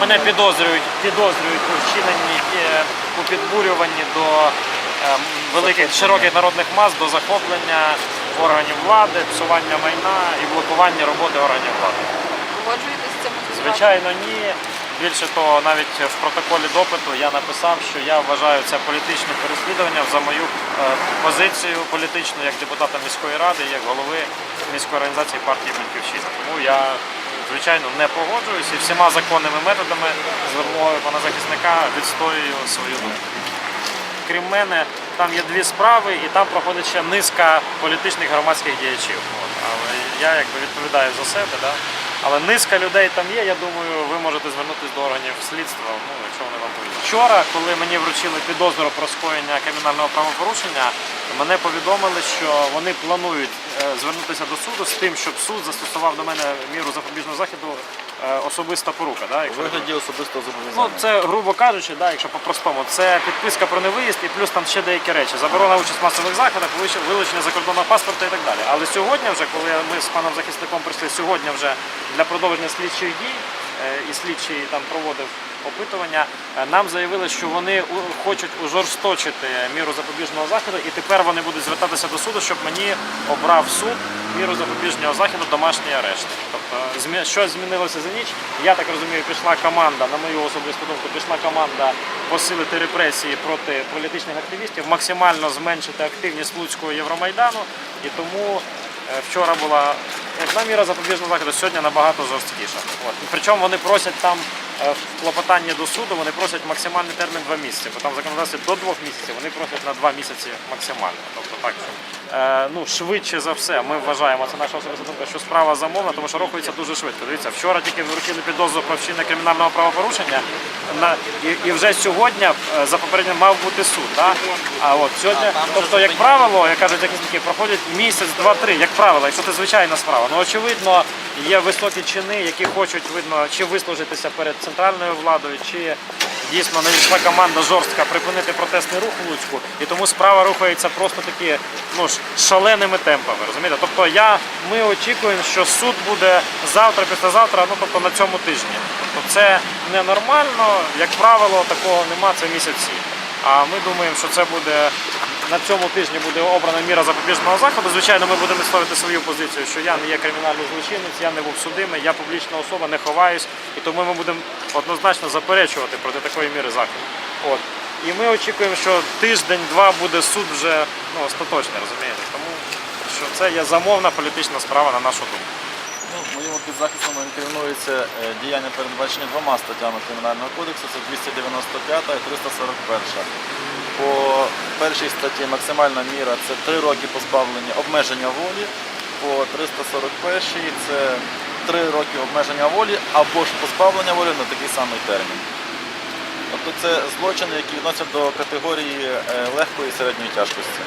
мене підозрюють, підозрюють у вчиненні е, у підбурюванні до е, великих широких народних мас, до захоплення органів влади, псування майна і блокування роботи органів влади. Погоджуєтесь з цим? Звичайно, ні. Більше того, навіть в протоколі допиту я написав, що я вважаю це політичним переслідуванням за мою е, позицію політичну як депутата міської ради, як голови міської організації партії Батьківщина. Тому я звичайно не погоджуюсь і всіма законними методами з вимогою пана захисника відстоюю свою думку. Крім мене, там є дві справи, і там проходить ще низка політичних громадських діячів. От. Але я якби відповідаю за себе, да? Але низка людей там є. Я думаю, ви можете звернутися до органів слідства, ну, якщо вони вам повідомлять. Вчора, коли мені вручили підозру про скоєння кримінального правопорушення, мене повідомили, що вони планують е, звернутися до суду з тим, щоб суд застосував до мене міру запобіжного заходу особиста порука. Да? У якщо вигляді особистого Ну, це, грубо кажучи, да, якщо по-простому, це підписка про невиїзд і плюс там ще деякі речі. Заборона участь в масових заходах, вилучення- вилучення закордонного паспорта і так далі. Але сьогодні, вже, коли ми з паном захисником прийшли сьогодні вже для продовження слідчих дій, е, і слідчий там проводив опитування, е, нам заявили, що вони хочуть ужорсточити міру запобіжного заходу, і тепер вони будуть звертатися до суду, щоб мені обрав суд міру запобіжного заходу домашній арешт. Тобто змі- щось змінилося за ніч. Я так розумію, пішла команда, на мою особисту думку, пішла команда посилити репресії проти політичних активістів, максимально зменшити активність Луцького Євромайдану. І тому е, вчора була одна міра запобіжного заходу, сьогодні набагато жорсткіша. От. Причому вони просять там е, в клопотанні до суду, вони просять максимальний термін 2 місяці, бо там в законодавстві до 2 місяців, вони просять на 2 місяці максимально. Тобто так, е, ну, швидше за все, ми вважаємо, це наша особиста думка, що справа замовна, тому що рухається дуже швидко. Дивіться, вчора тільки вручили підозру про вчинення кримінального правопорушення, на, і, і вже сьогодні е, за попередньо мав бути суд. Да? А от сьогодні, тобто, як правило, як кажуть захисники, проходять місяць, два-три, як правило, якщо це звичайна справа. Ну очевидно, є високі чини, які хочуть видно чи вислужитися перед центральною владою, чи дійсно надійшла команда жорстка припинити протестний рух в Луцьку, і тому справа рухається просто таки ну ж шаленими темпами. Розумієте? Тобто я ми очікуємо, що суд буде завтра, післязавтра, ну тобто на цьому тижні. Тобто це ненормально, як правило, такого нема це місяці. А ми думаємо, що це буде на цьому тижні буде обрана міра запобіжного заходу. Звичайно, ми будемо ставити свою позицію, що я не є кримінальний злочинець, я не був судимий, я публічна особа, не ховаюсь, і тому ми будемо однозначно заперечувати проти такої міри заходу. От. І ми очікуємо, що тиждень-два буде суд вже ну, остаточний, розумієте? Тому що це є замовна політична справа на нашу думку. Ну, моєму підзахисному інкримінується е, діяння передбачені двома статтями Кримінального кодексу, це 295 і 341. По першій статті максимальна міра це 3 роки позбавлення обмеження волі, по 341 це 3 роки обмеження волі або ж позбавлення волі на такий самий термін. Тобто це злочини, які відносять до категорії е, легкої і середньої тяжкості.